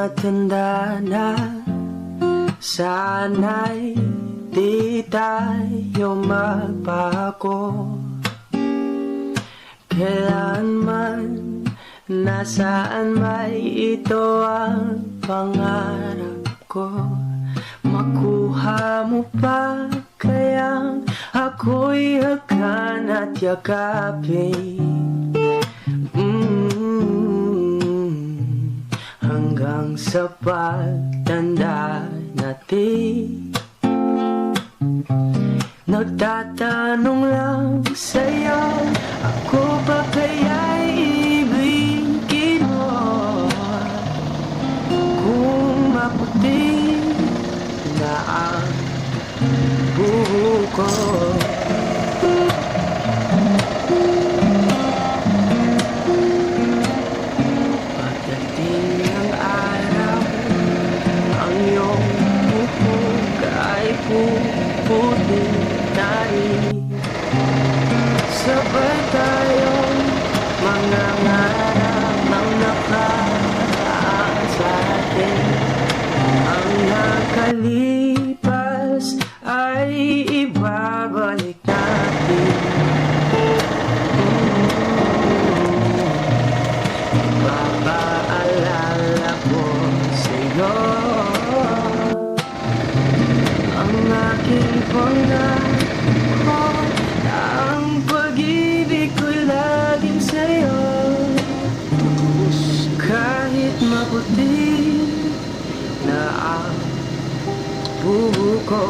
Matanda na. Sana'y di tayo magbago Kailanman Nasaan may ito ang pangarap ko? Makuha mo pa kayang ako'y hakan at yakapin sa pagtanda natin. Nagtatanong lang sa'yo Ako ba kaya'y rin Sabay tayong mga ngarap ng nakaraan sa atin. Ang nakalipas buho ko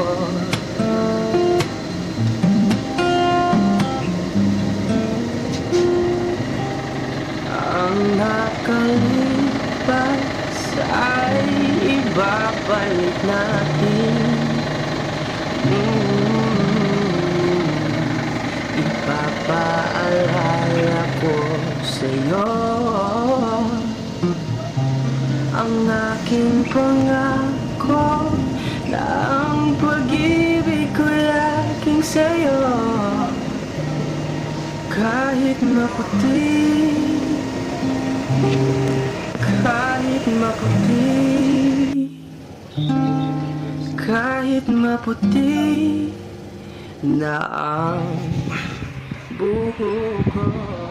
Ang nakalipas ay ibabalik natin. Mm Ipapaalala ko sa'yo. Ang aking pangako Na ang pag-ibig ko laging sa'yo. Kahit maputi. Kahit maputi. Kahit maputi Na ang buho ko